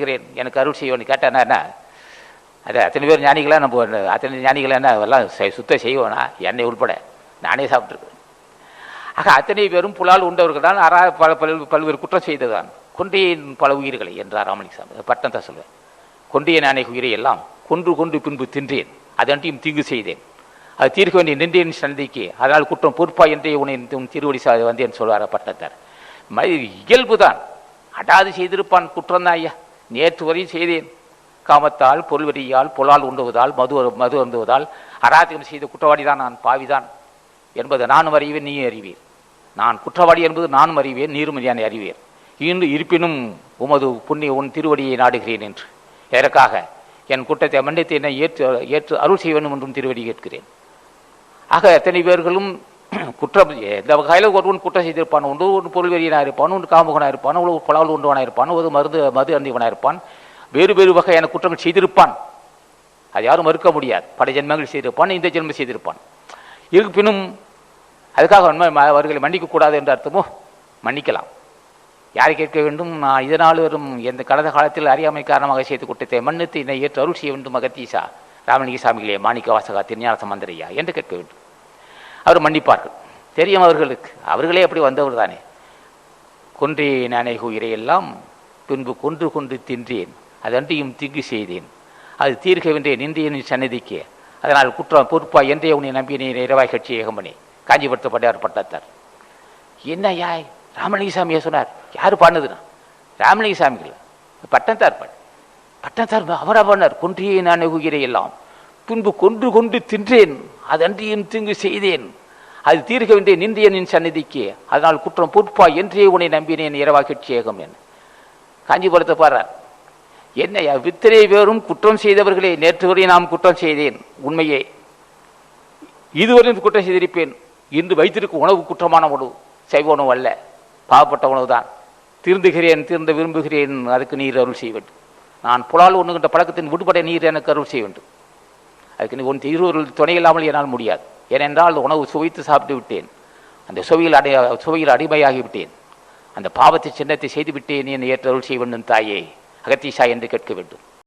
செய்கிறேன் எனக்கு அருள் செய்வோன்னு கேட்டானா அது அத்தனை பேர் ஞானிகளாக நம்ம அத்தனை ஞானிகளை என்ன அதெல்லாம் சுத்தம் செய்வோனா என்னை உள்பட. நானே சாப்பிட்ருக்கேன் ஆக அத்தனை பேரும் புலால் உண்டவர்கள் தான் அறா பல பல்வேறு குற்றம் செய்ததான் கொண்டேன் பல உயிர்களை என்றார் ராமலிங்கசாமி பட்டம் தான் சொல்வேன். கொண்டேன் நானே உயிரை எல்லாம் கொன்று கொண்டு பின்பு தின்றேன். அதன்றையும் தீங்கு செய்தேன். அது தீர்க்க வேண்டிய நின்றேன் சந்திக்கு. அதனால் குற்றம் பொறுப்பா என்றே உன்னை உன் திருவடி சாதி வந்தேன் சொல்வார் பட்டத்தார். மனித இயல்பு தான் அடாது செய்திருப்பான் குற்றம் தான் ஐயா. நேற்று வரை செய்தேன். காமத்தால் பொருள்வெறியால் பொலால் உண்டுவதால் மது மது அருந்துவதால் அராஜகம் செய்த குற்றவாளி தான் நான் பாவிதான் என்பது நானும் அறிவேன் நீயும் அறிவீர். நான் குற்றவாளி என்பது நானும் அறிவேன் நீரும் என்னை அறிவீர். இன்று இருப்பினும் உமது புண்ணிய உன் திருவடியை நாடுகிறேன் என்று. எதற்காக என் குற்றத்தை மன்னித்து என்னை ஏற்று ஏற்று அருள் செய்ய வேண்டும் என்றும் திருவடி கேட்கிறேன். ஆக எத்தனை பேர்களும் குற்றம் எந்த வகையில் ஒருவன் குற்றம் செய்திருப்பான் ஒன்று ஒன்று பொருள் வெறியனாக இருப்பான் ஒன்று காமுகனாக இருப்பான் ஒரு புலால் ஒன்றுவனாக இருப்பான் ஒரு மருந்து மது அந்திவனாக இருப்பான். வேறு வேறு வகையான குற்றங்கள் செய்திருப்பான். அது யாரும் மறுக்க முடியாது. பல ஜென்மங்கள் செய்திருப்பான் இந்த ஜென்மம் செய்திருப்பான். இருப்பினும் அதுக்காக உண்மை ம- அவர்களை மன்னிக்கக்கூடாது என்ற அர்த்தமோ? மன்னிக்கலாம். யாரை கேட்க வேண்டும்? நான் இதனால் வரும் எந்த கடந்த காலத்தில் அறியாமை காரணமாக செய்து குற்றத்தை மன்னித்து என்னை ஏற்று அருள் செய்ய வேண்டும் அகத்தீசா ராமலிங்க சாமிகளே மாணிக்க வாசகா திருஞான சமந்தரையா என்று கேட்க வேண்டும். அவர் மன்னிப்பார்கள். தெரியும் அவர்களுக்கு. அவர்களே அப்படி வந்தவர் தானே. கொன்றேன் நானே உயிரையெல்லாம் பின்பு கொன்று கொன்று தின்றேன். அதன்றையும் திங்கு செய்தேன். அது தீர்க்க வென்றேன் இந்தியனின் அதனால் குற்றம் பொறுப்பா என்றே உன்னை நம்பினே நிறைவாய் கட்சி ஏகமணி. காஞ்சிபுரத்தப்பட்டார் பட்டத்தார். என்ன யாய்? ராமலிங்கசாமியை சொன்னார். யார் பாடுனதுன்னா? ராமலிங்கசாமிகள். பட்டத்தார் பாடு. பட்டத்தார் அவரா பண்ணார் கொன்றியே நான் உயிரை எல்லாம் பின்பு கொன்று கொண்டு தின்றேன். அதன்றியும் திங்கு செய்தேன். அது தீர்க்க வேண்டிய நிந்தியனின் சந்நிதிக்கு. அதனால் குற்றம் பொறுப்பா என்றே உன்னை நம்பினேன் இரவா என்று காஞ்சிபுரத்தை பாடுறார். என்னையா வித்திரை பேரும் குற்றம் செய்தவர்களே நேற்று வரை நாம் குற்றம் செய்தேன் உண்மையே. இதுவரை குற்றம் செய்திருப்பேன். இன்று வைத்திருக்கும் உணவு குற்றமான உணவு சைவ உணவு அல்ல. பாவப்பட்ட உணவு தான் திருந்துகிறேன் திருந்த விரும்புகிறேன் அதுக்கு நீர் அருள் செய்ய வேண்டும். நான் புலால் உண்ணுகின்ற பழக்கத்தின் விடுபட நீர் எனக்கு அருள் செய்ய வேண்டும். அதுக்கு நீ உன் இருவர்கள் துணை இல்லாமல் என்னால் முடியாது. ஏனென்றால் உணவு சுவைத்து சாப்பிட்டு விட்டேன். அந்த சுவையில் அடை சுவையில் அடிமையாகிவிட்டேன். அந்த பாவத்தை சின்னத்தை செய்துவிட்டேன் விட்டேன். என்னை அருள் செய்ய வேண்டும் தாயே. அகத்தீஷா என்று கேட்க வேண்டும்.